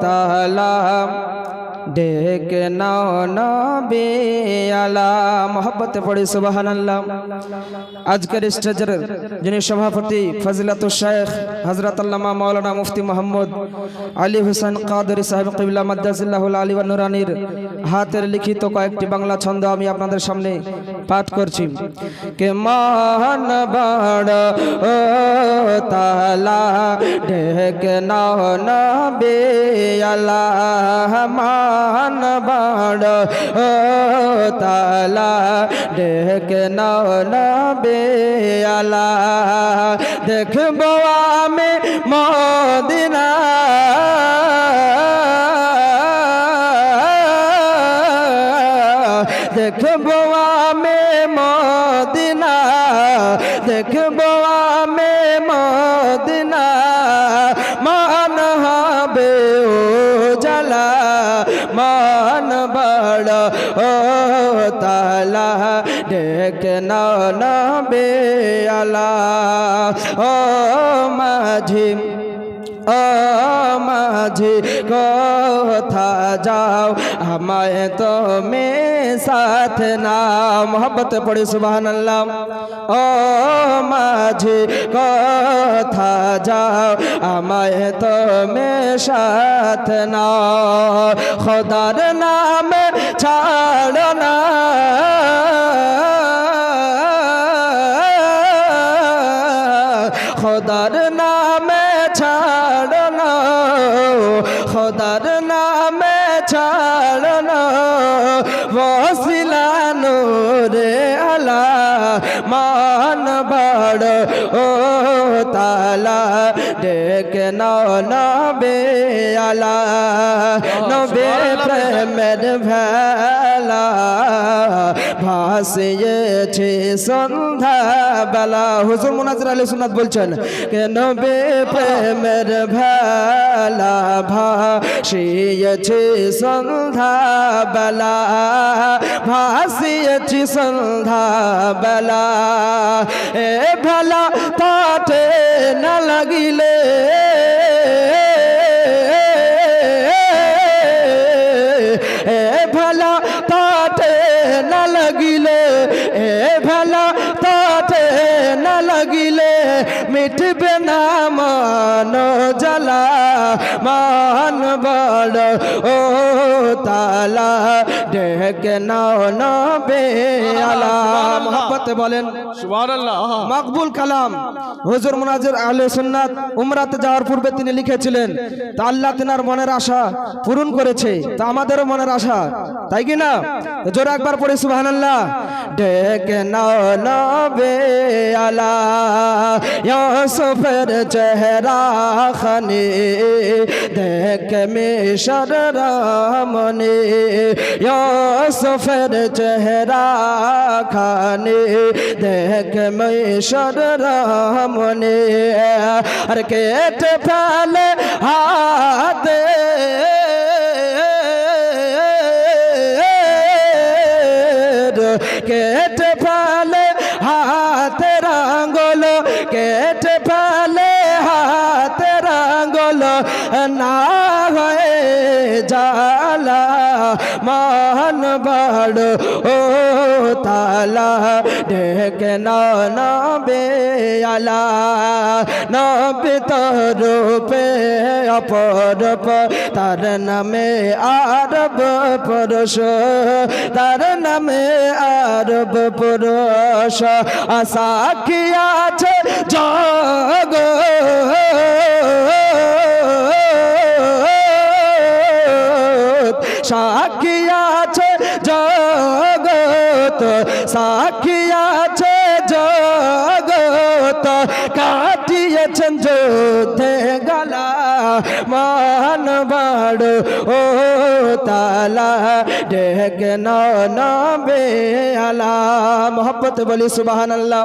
তালা ডেকে নাও নবে আলা মোহব্বতে পড়ে সুবাহান আল্লাহ আজকের স্টেজের যিনি সভাপতি ফজিলাত শেখ হজরত আল্লামা মৌলানা মুফতি মোহাম্মদ আলী হোসেন কাদরি সাহেব কিবলা মাদ্দাজিল্লাহুল আলী নুরানির হাতের লিখিত কয়েকটি বাংলা ছন্দ আমি আপনাদের সামনে পাঠ করছি। কে মান বড়, ও তালা, ঢেকে নাও নবে আল্লাহ বড়, ও তালা ঢেকে নাও নবে আল্লাহ দেখব আমি মদিনা। দেখব আমি মদিনা। দেখব আমি মদিনা। মান ও তালা ডেক নবে আলা। ও মাঝি ও মাঝি কোথা যাও, আমায় তো মে সাথ না মোহব্বত পড়ে সুবহান আল্লাহ ও মাঝি কোথা যাও, আমায় তো মে সাথ না খোদার নাম ছাড় না। খোদার নামে ছাড়না খোদার নামে ছাড়না বসিলানো রে আলা মান বাড় ও তালা ডেকে নবে আলা নবে প্রেমের ভেলা ভাসিয়েছে সন্ধ্যা বেলা হুজুর মুনাজির আলী সুনাত বলছেন কেন বে প্রেমের ভেলা ভাসিয়েছে সন্ধ্যা বেলা ভাসিয়েছি সন্ধ্যা বেলা এ ভেলা তাতে না লাগিলে। এ ভালা তাতে না লাগিলে, এ ভালা তাতে না লাগিলে মিটবে না মান জ্বালা। মান বড় ও তালা ডেকে নাও নবে আলা বলেন সুবহানাল্লাহ মকবুল কালাম হুজুর মুনাজির আহলে সুন্নাত উমরাতে যাওয়ার পূর্বে তিনি লিখেছিলেন তা আল্লাহ তিনার মনের আশা পূরণ করেছে তা আমাদেরও মনের আশা তাই কি না? জোরে একবার পড়ি সুবহানাল্লাহ। ডেকে নাও নবে আলা ইউসুফের চেহারা খানে দেখ মিশর রামনে ইউসুফের চেহারা খানে দেখ মিশর রামনে আর কেট ফেলে হাতে কেট ফেলে না হয়ে জালা, মান বড় ও তালা। ডেকে নবে আলা, নবে তরূপে অপরূপ তার নামে আরব পুরুষ, তার নামে আরব পুরুষ। আশা কি আছে জগ? সাক্ষী আছে জগত সাক্ষী আছে জগত কাটিয়েছেন যুদ্ধে গলা। মান বড় ও তালা নবে আলা মোহব্বত বলি সুবাহান আল্লাহ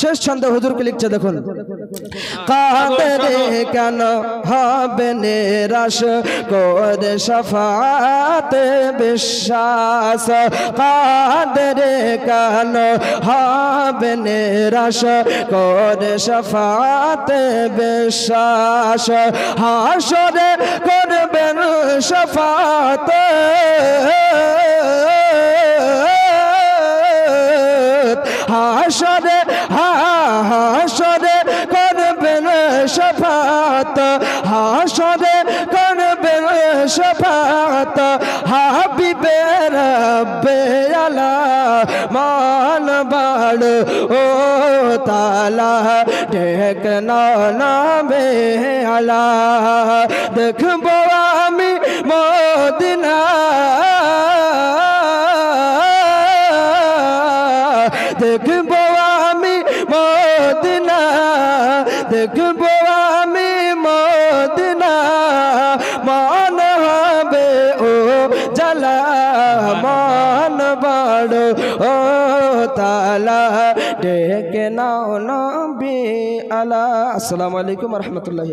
শেষ ছন্দ হুজুরকে লিখছে দেখুন কাঁদরে কেন হবে নিরাশ করে সফাতে বিশ্বাস কাঁদরে কেন হবে নিরাশ করে সফাতে বিশ্বাস হা হাসরে করবেন শফাত হাসরে হাসরে করবেন শফাত হাসরে শফাত হাবিবে রব্বে আলা মান বাড় ও তালা ঢেক নামে আলা। দেখব আমি মদিনা। দেখব আমি মদিনা। দেখব জালা মান বড় ও তালা ডেকে নাও নবী আলা আসসালামু আলাইকুম রহমতুল্লাহ